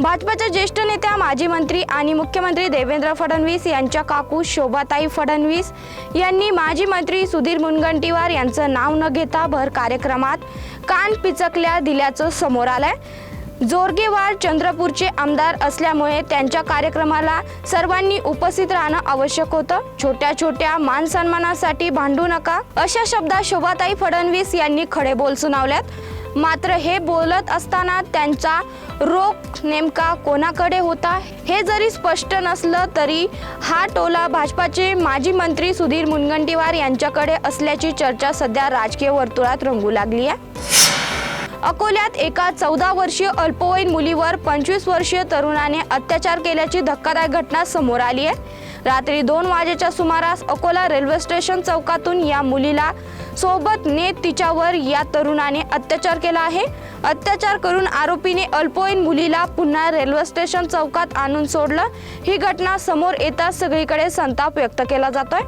भाजपच्या ज्येष्ठ नेत्या माजी मंत्री आणि मुख्यमंत्री देवेंद्र फडणवीस यांच्या काकू शोभाताई फडणवीस यांनी माजी मंत्री सुधीर मुनगंटीवार यांचं नाव न घेता भर कार्यक्रमात कान पिचकल्या दिल्याचं समोर आलंय. जोरगेवार चंद्रपूरचे आमदार असल्यामुळे त्यांच्या कार्यक्रमाला सर्वांनी उपस्थित राहणं आवश्यक होतं. छोट्या छोट्या मान सन्मानासाठी भांडू नका अशा शब्दात शोभाताई फडणवीस यांनी खडे बोल सुनावल्यात. मात्र हे बोलत असताना त्यांचा रोख नेमका कोणाकडे होता हे जरी स्पष्ट नसलं तरी हा टोला भाजपाचे माजी मंत्री सुधीर मुनगंटीवार यांच्याकडे असल्याची चर्चा सध्या राजकीय वर्तुळात रंगू लागली आहे. अकोल्यात एका चौदा वर्षीय अल्पवयीन मुलीवर पंचवीस वर्षीय तरुणाने अत्याचार केल्याची धक्कादायक घटना समोर आली आहे. रात्री दोन वाजेच्या सुमारास अकोला रेल्वे स्टेशन चौकातून या मुलीला सोबत नेत तिच्यावर या तरुणाने अत्याचार केला आहे. अत्याचार करून आरोपीने अल्पवयीन मुलीला पुन्हा रेल्वे स्टेशन चौकात आणून सोडलं. ही घटना समोर येताच सगळीकडे संताप व्यक्त केला जातोय.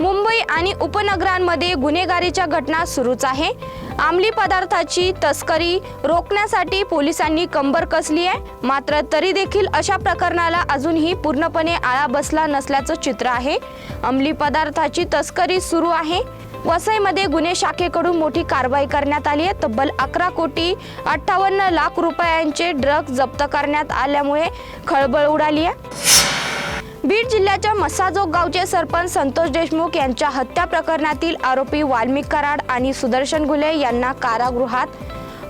मुंबई आणि उपनगरांमध्ये गुन्हेगारीच्या घटना सुरूच आहे. अंमली पदार्थाची तस्करी रोखण्यासाठी पोलिसांनी कंबर कसली आहे? मात्र तरी देखील अशा प्रकरणाला अजूनही पूर्णपणे आळा बसला नसल्याचं चित्र आहे. अंमली पदार्थाची तस्करी सुरू आहे. वसईमध्ये गुन्हे शाखेकडून मोठी कारवाई करण्यात आली आहे. तब्बल अकरा कोटी अठ्ठावन्न लाख रुपयांचे ड्रग जप्त करण्यात आल्यामुळे खळबळ उडाली आहे. बीड जिल्ह्याच्या मसाजोग गावचे सरपंच संतोष देशमुख यांच्या हत्या प्रकरणातील आरोपी वाल्मिक कराड आणि सुदर्शन गुले यांना कारागृहात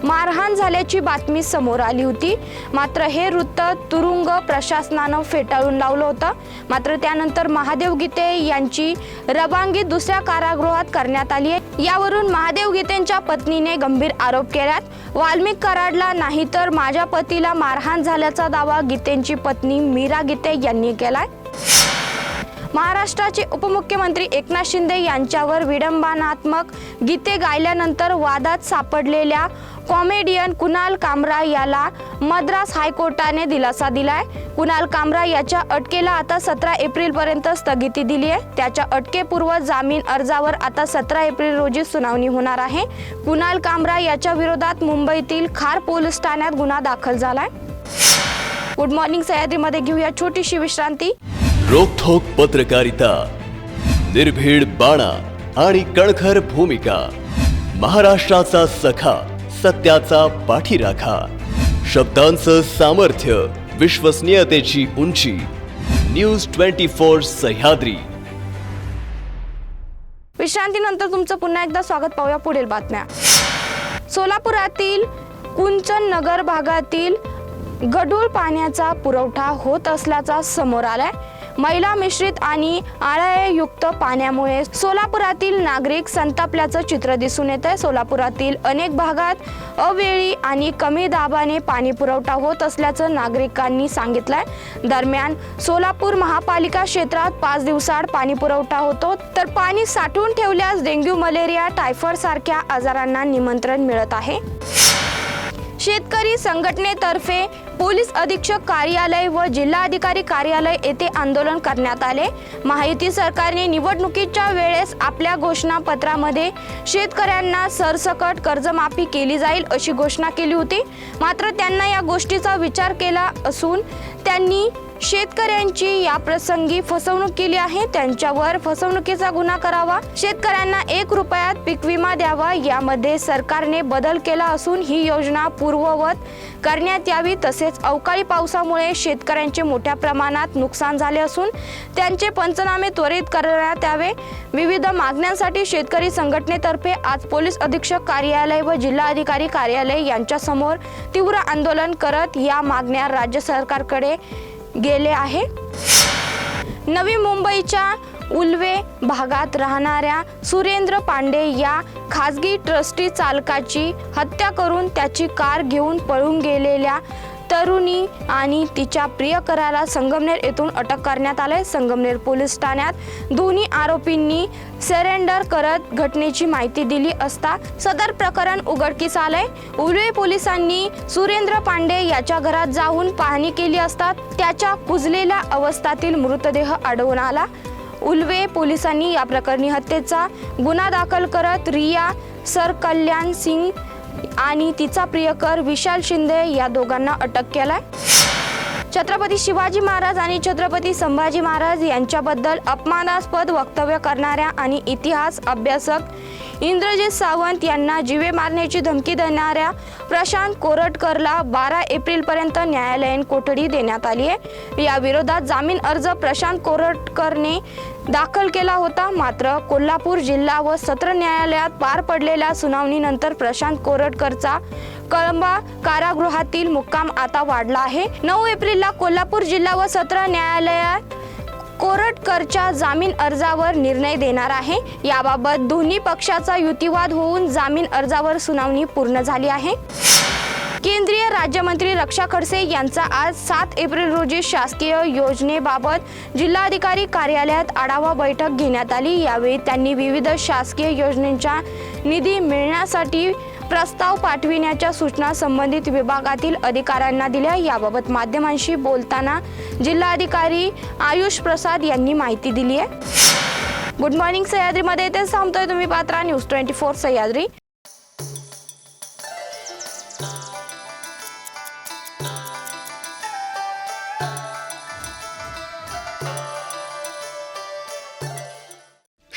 मारहाण झाल्याची बातमी समोर आली होती. मात्र हे वृत्त तुरुंग प्रशासनानं फेटाळून लावलं होतं. मात्र त्यानंतर महादेव गीते यांची रबांगी दुसऱ्या कारागृहात करण्यात आली आहे. यावरून महादेव गीतेंच्या पत्नीने गंभीर आरोप केल्यात. वाल्मिक कराडला नाही तर माझ्या पतीला मारहाण झाल्याचा दावा गीतेंची पत्नी मीरा गीते यांनी केलाय. महाराष्ट्राचे उपमुख्यमंत्री एकनाथ शिंदे यांच्यावर विडंबनात्मक गीते गायल्यानंतर वादात सापडलेल्या कॉमेडियन कुणाल कामरा याला मद्रास हायकोर्टाने दिलासा दिलाय. कुणाल कामरा याच्या अटकेला आता सतरा एप्रिलपर्यंत स्थगिती दिली आहे त्याच्या अटकेपूर्व जामीन अर्जावर आता सतरा एप्रिल रोजी सुनावणी होणार आहे. कुणाल कामरा याच्या विरोधात मुंबईतील खार पोलीस ठाण्यात गुन्हा दाखल झालाय. गुड मॉर्निंग सह्याद्रीमध्ये घेऊया छोटीशी विश्रांती. रोखोक पत्रकारिता निर्भीड बाणा आणि कणखर भूमिका महाराष्ट्राचा सखा सत्याचा पाठीराखा शब्दांचं सामर्थ्य विश्वसनीयतेची उंची न्यूज ट्वेंटी फोर सह्याद्री. विश्रांतीनंतर तुमचं पुन्हा एकदा स्वागत पाहूया पुढील बातम्या. सोलापुरातील कुंचन नगर भागातील गढूळ पाण्याचा पुरवठा होत असल्याचा समोर आलाय. मैला मिश्रित आणि आळायुक्त पाण्यामुळे सोलापुरातील नागरिक संतापल्याचं चित्र दिसून येत आहे सोलापुरातील अनेक भागात अवेळी आणि कमी दाबाने पाणी पुरवठा होत असल्याचं नागरिकांनी सांगितलंय. दरम्यान सोलापूर महापालिका क्षेत्रात पाच दिवसाआड पाणी पुरवठा होतो. तर पाणी साठवून ठेवल्यास डेंग्यू मलेरिया टायफॉइड सारख्या आजारांना निमंत्रण मिळत आहे. शेतकरी संघटनेतर्फे पोलीस अधीक्षक कार्यालय व जिल्हाधिकारी कार्यालय येथे आंदोलन करण्यात आले. माहिती सरकारने निवडणुकीच्या वेळेस आपल्या घोषणापत्रामध्ये शेतकऱ्यांना सरसकट कर्जमाफी केली जाईल अशी घोषणा केली होती. मात्र त्यांना या गोष्टीचा विचार केला असून त्यांनी शेतकऱ्यांची या प्रसंगी फसवणूक केली आहे. त्यांच्यावर फसवणुकीचा गुन्हा करावा. शेतकऱ्यांना एक रुपयात पीक विमा द्यावा. यामध्ये सरकारने बदल केला असून ही योजना पूर्ववत करण्यात यावी. तसेच अवकाळी पावसामुळे शेतकऱ्यांचे मोठ्या प्रमाणात नुकसान झाले असून त्यांचे पंचनामे त्वरित करण्यात यावे. विविध मागण्यांसाठी शेतकरी संघटनेतर्फे आज पोलीस अधीक्षक कार्यालय व जिल्हाधिकारी कार्यालय यांच्यासमोर तीव्र आंदोलन करत या मागण्या राज्य सरकारकडे गेले आहे. नवी मुंबईच्या उल्वे भागात राहणाऱ्या सुरेंद्र पांडे या खाजगी ट्रस्टी चालकाची हत्या करून त्याची कार घेऊन पळून गेलेल्या तरुणी आणि तिच्या प्रियकराला संगमनेर येथून अटक करण्यात आले संगमनेर पोलीस ठाण्यात दोन्ही आरोपींनी सरेंडर करत घटनेची माहिती दिली असता सदर प्रकरण उघडकीस आलंय. उलवे पोलिसांनी सुरेंद्र पांडे याच्या घरात जाऊन पाहणी केली असता त्याच्या कुजलेल्या अवस्थातील मृतदेह आढळून आला. उल्वे पोलिसांनी या प्रकरणी हत्येचा गुन्हा दाखल करत रिया सर कल्याण सिंग आणि तिचा प्रियकर विशाल शिंदे या दोघांना अटक केलाय. छत्रपती शिवाजी महाराज आणि छत्रपती संभाजी महाराज यांच्याबद्दल अपमानास्पद वक्तव्य करणाऱ्या आणि इतिहास अभ्यासक इंद्रजित सावंत यांना जीवे मारण्याची धमकी देणाऱ्या प्रशांत कोरटकरला बारा एप्रिलपर्यंत न्यायालयीन कोठडी देण्यात आली आहे. याविरोधात जामीन अर्ज प्रशांत कोरटकरने दाखल केला होता. मात्र कोल्हापूर जिल्हा व सत्र न्यायालयात पार पडलेल्या सुनावणीनंतर प्रशांत कोरटकरचा कळंबा कारागृहातील मुक्काम आता वाढला आहे. नऊ एप्रिलला कोल्हापूर जिल्हा व सत्र न्यायालयात कोरटकरच्या जामीन अर्जावर निर्णय देणार आहे. याबाबत दोन्ही पक्षाचा युतिवाद होऊन जामीन अर्जावर सुनावणी पूर्ण झाली आहे. केंद्रीय राज्यमंत्री रक्षा खडसे यांचा आज सात एप्रिल रोजी शासकीय योजनेबाबत जिल्हाधिकारी कार्यालयात आढावा बैठक घेण्यात आली. यावेळी त्यांनी विविध शासकीय योजनेच्या निधी मिळण्यासाठी प्रस्ताव पाठविण्याच्या सूचना संबंधित विभागातील अधिकाऱ्यांना दिल्या. याबाबत माध्यमांशी बोलताना जिल्हाधिकारी आयुष प्रसाद यांनी माहिती दिली आहे. गुड मॉर्निंग सह्याद्रीमध्ये इथेच थांबतोय तुम्ही Patra. News twenty four Sahyadri.